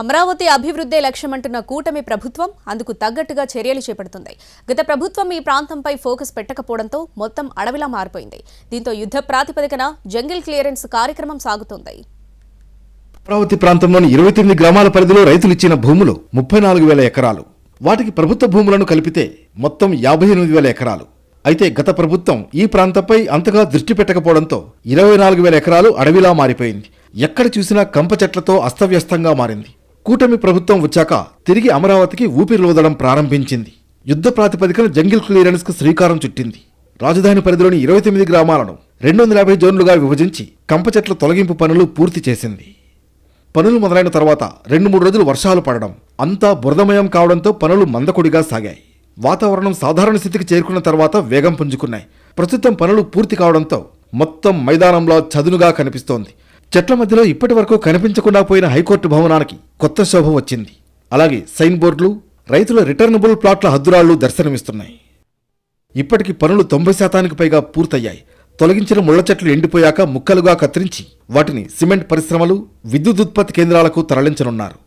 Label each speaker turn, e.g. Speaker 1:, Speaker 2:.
Speaker 1: అమరావతి అభివృద్ధే లక్ష్యమంటున్న కూటమి ప్రభుత్వం అందుకు తగ్గట్టుగా చర్యలు చేపడుతుంది. గత ప్రభుత్వం ఈ ప్రాంతంపై ఫోకస్ పెట్టకపోవడంతో మొత్తం అడవిలా మారిపోయింది. దీంతో యుద్ధ ప్రాతిపదికన జంగిల్ క్లియరెన్స్ కార్యక్రమం సాగుతోంది.
Speaker 2: అమరావతి ప్రాంతంలోని ఇరవై తొమ్మిది గ్రామాల పరిధిలో రైతులు ఇచ్చిన భూములు ముప్పై నాలుగు వేల ఎకరాలు. వాటికి ప్రభుత్వ భూములను కలిపితే మొత్తం యాభై ఎనిమిది వేల ఎకరాలు. అయితే గత ప్రభుత్వం ఈ ప్రాంతంపై అంతగా దృష్టి పెట్టకపోవడంతో ఇరవై నాలుగు వేల ఎకరాలు అడవిలా మారిపోయింది. ఎక్కడ చూసినా కంప చెట్లతో అస్తవ్యస్తంగా మారింది. కూటమి ప్రభుత్వం వచ్చాక తిరిగి అమరావతికి ఊపిరిలోదడం ప్రారంభించింది. యుద్ధ ప్రాతిపదికన జంగిల్ క్లియరెన్స్కు శ్రీకారం చుట్టింది. రాజధాని పరిధిలోని ఇరవై తొమ్మిది గ్రామాలను రెండు వందల యాభై జోన్లుగా విభజించి కంప చెట్ల తొలగింపు పనులు పూర్తి చేసింది. పనులు మొదలైన తర్వాత రెండు మూడు రోజులు వర్షాలు పడడం అంతా బురదమయం కావడంతో పనులు మందకొడిగా సాగాయి. వాతావరణం సాధారణ స్థితికి చేరుకున్న తర్వాత వేగం పుంజుకున్నాయి. ప్రస్తుతం పనులు పూర్తి కావడంతో మొత్తం మైదానంలో చదునుగా కనిపిస్తోంది. చెట్ల మధ్యలో ఇప్పటి వరకు కనిపించకుండా పోయిన హైకోర్టు భవనానికి కొత్త శోభ వచ్చింది. అలాగే సైన్ బోర్డులు రైతుల రిటర్నబుల్ ప్లాట్ల హద్దురాళ్ళు దర్శనమిస్తున్నాయి. ఇప్పటికి పనులు తొంభై శాతానికి పైగా పూర్తయ్యాయి. తొలగించిన ముళ్ళ చెట్లు ఎండిపోయాక ముక్కలుగా కత్తిరించి వాటిని సిమెంట్ పరిశ్రమలు విద్యుత్ ఉత్పత్తి కేంద్రాలకు తరలించనున్నారు.